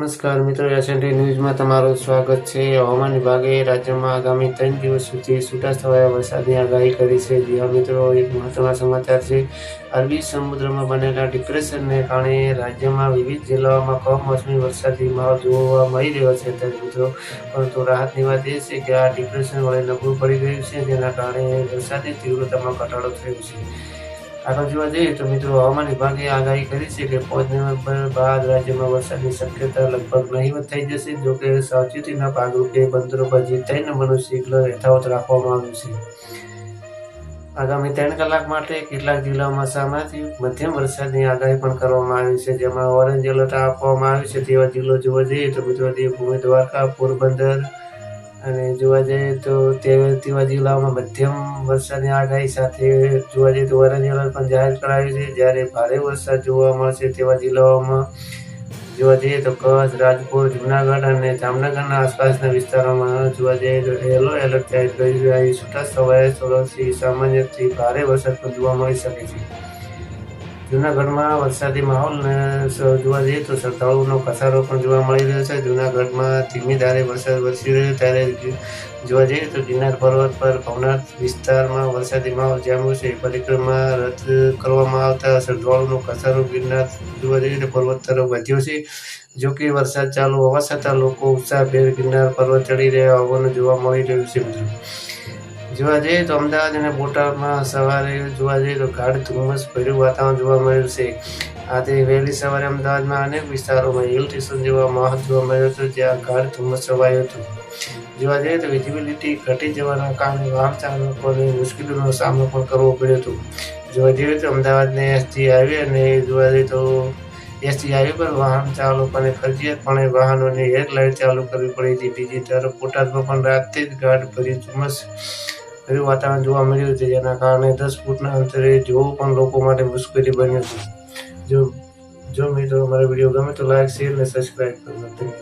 નમસ્કાર મિત્રો એસએનટી ન્યૂઝમાં તમારું સ્વાગત છે. હવામાન વિભાગે રાજ્યમાં આગામી ત્રણ દિવસ સુધી છૂટાછવાયા વરસાદની આગાહી કરી છે. જ્યાં મિત્રો, એક મહત્વના સમાચાર છે. અરબી સમુદ્રમાં બનેલા ડિપ્રેશનને કારણે રાજ્યમાં વિવિધ જિલ્લાઓમાં કમોસમી વરસાદી માહોલ જોવા મળી રહ્યો છે. ત્યારે મિત્રો, પરંતુ રાહતની વાત એ છે કે આ ડિપ્રેશન વડે નબળું પડી ગયું છે. જેના કારણે વરસાદની તીવ્રતામાં ઘટાડો થયો છે. આગળ જોવા જઈએ તો મિત્રો હવામાન વિભાગે આગાહી કરી છે કે પાંચ નવેમ્બર બાદ રાજ્યમાં વરસાદની શક્યતા લગભગ નહીવત થઈ જશે, જો કે સાવચેતીના ભાગરૂપે બંદરો પર જે ત્રણ નંબરનું સિગ્નલ યથાવત રાખવામાં આવ્યું છે. આગામી ત્રણ કલાક માટે કેટલાક જિલ્લાઓમાં સામાન્ય મધ્યમ વરસાદની આગાહી પણ કરવામાં આવી છે, જેમાં ઓરેન્જ એલર્ટ આપવામાં આવ્યું છે. તેવા જિલ્લો જોવા જઈએ તો મિત્રો દેવભૂમિ, દ્વારકા, પોરબંદર અને જોવા જઈએ તો તેવા જિલ્લાઓમાં મધ્યમ વરસાદની આગાહી સાથે જોવા જઈએ તો ઓરેન્જ એલર્ટ પણ જાહેર કરાયું છે. જ્યારે ભારે વરસાદ જોવા મળશે તેવા જિલ્લાઓમાં જોવા જઈએ તો કચ્છ, રાજકોટ, જુનાગઢ અને જામનગરના આસપાસના વિસ્તારોમાં જોવા જઈએ તો યલો એલર્ટ જાહેર છે. અહીં છૂટા સવારે સોળથી સામાન્યથી ભારે વરસાદ પણ જોવા મળી શકે છે. જૂનાગઢમાં વરસાદી માહોલને જોવા જઈએ તો શ્રદ્ધાળુઓનો કસારો પણ જોવા મળી રહ્યો છે. જૂનાગઢમાં ધીમી ધારે વરસાદ વરસી રહ્યો ત્યારે જોવા જઈએ તો ગિરનાર પર્વત પર ભવનાથ વિસ્તારમાં વરસાદી માહોલ જામ્યો છે. પરિક્રમા રદ કરવામાં આવતા શ્રદ્ધાળુઓનો કસારો ગિરનાર જોવા જઈએ તો પર્વત તરફ વધ્યો છે. જો કે વરસાદ ચાલુ હોવા છતાં લોકો ઉત્સાહભેર ગિરનાર પર્વત ચડી રહ્યા હોવાનું જોવા મળી રહ્યું છે જોવા જઈએ તો અમદાવાદ અને બોટાદમાં સવારે જોવા જઈએ તો ગાઢ ધુમ્મસ ભર્યું વાતાવરણ જોવા મળ્યું છે. આજે વહેલી સવારે અમદાવાદમાં અનેક વિસ્તારોમાં હિલ સ્ટેશન જેવા માહોલ જોવા મળ્યો હતો, જ્યાં ગાઢ ધુમ્મસ છવાયું હતું. જોવા જઈએ તો વિઝિબિલિટી ઘટી જવાના કારણે વાહન ચાલકોને મુશ્કેલીનો સામનો પણ કરવો પડ્યો હતો. જોવા જઈએ તો અમદાવાદને એસટી હાઈવે અને જોવા જઈએ તો એસટી હાઈવે પર વાહન ચાલકોને ફરજિયાતપણે વાહનોની હેડલાઇટ ચાલુ કરવી પડી હતી. બીજી તરફ બોટાદમાં પણ રાતથી જ ગાઢ ભરી ધુમ્મસ ભર્યું વાતાવરણ જોવા મળ્યું છે, જેના કારણે દસ ફૂટના અંતરે જોવું પણ લોકો માટે મુશ્કેલી બન્યું છે. જો જો મિત્રો અમારો વીડિયો ગમે તો લાઈક શેર અને સબસ્ક્રાઈબ કરો ધન્યવાદ